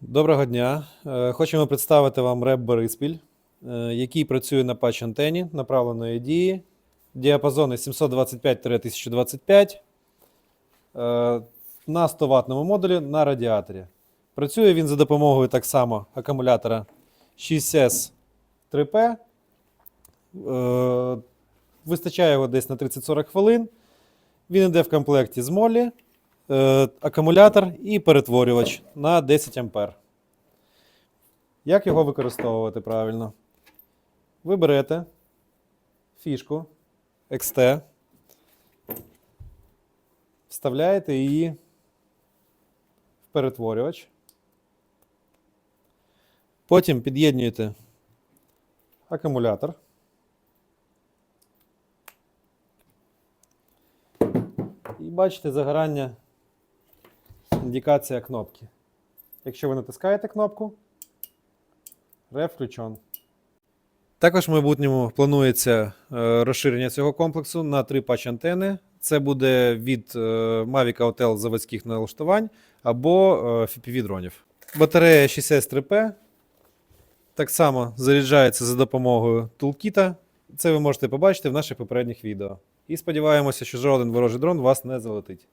Доброго дня. Е, Хочемо представити вам реп Бориспіль, е, який працює на патч антені направленої дії. Діапазони 725-1025 е, на 100 ваттному модулі на радіаторі. Працює він за допомогою так само акумулятора 6S 3P. Е, Вистачає його десь на 30-40 хвилин. Він йде в комплекті з молі, акумулятор і перетворювач на 10 А. Як його використовувати правильно? Ви берете фішку XT, вставляєте її в перетворювач. Потім під'єднуєте акумулятор. І бачите загорання, індикація кнопки. Якщо ви натискаєте кнопку, рев включен. Також в майбутньому планується е, розширення цього комплексу на три патч антени. Це буде від е, Mavic Hotel заводських налаштувань або е, FPV дронів. Батарея 6S3P так само заряджається за допомогою тулкіта. Це ви можете побачити в наших попередніх відео. І сподіваємося, що жоден ворожий дрон вас не залетить.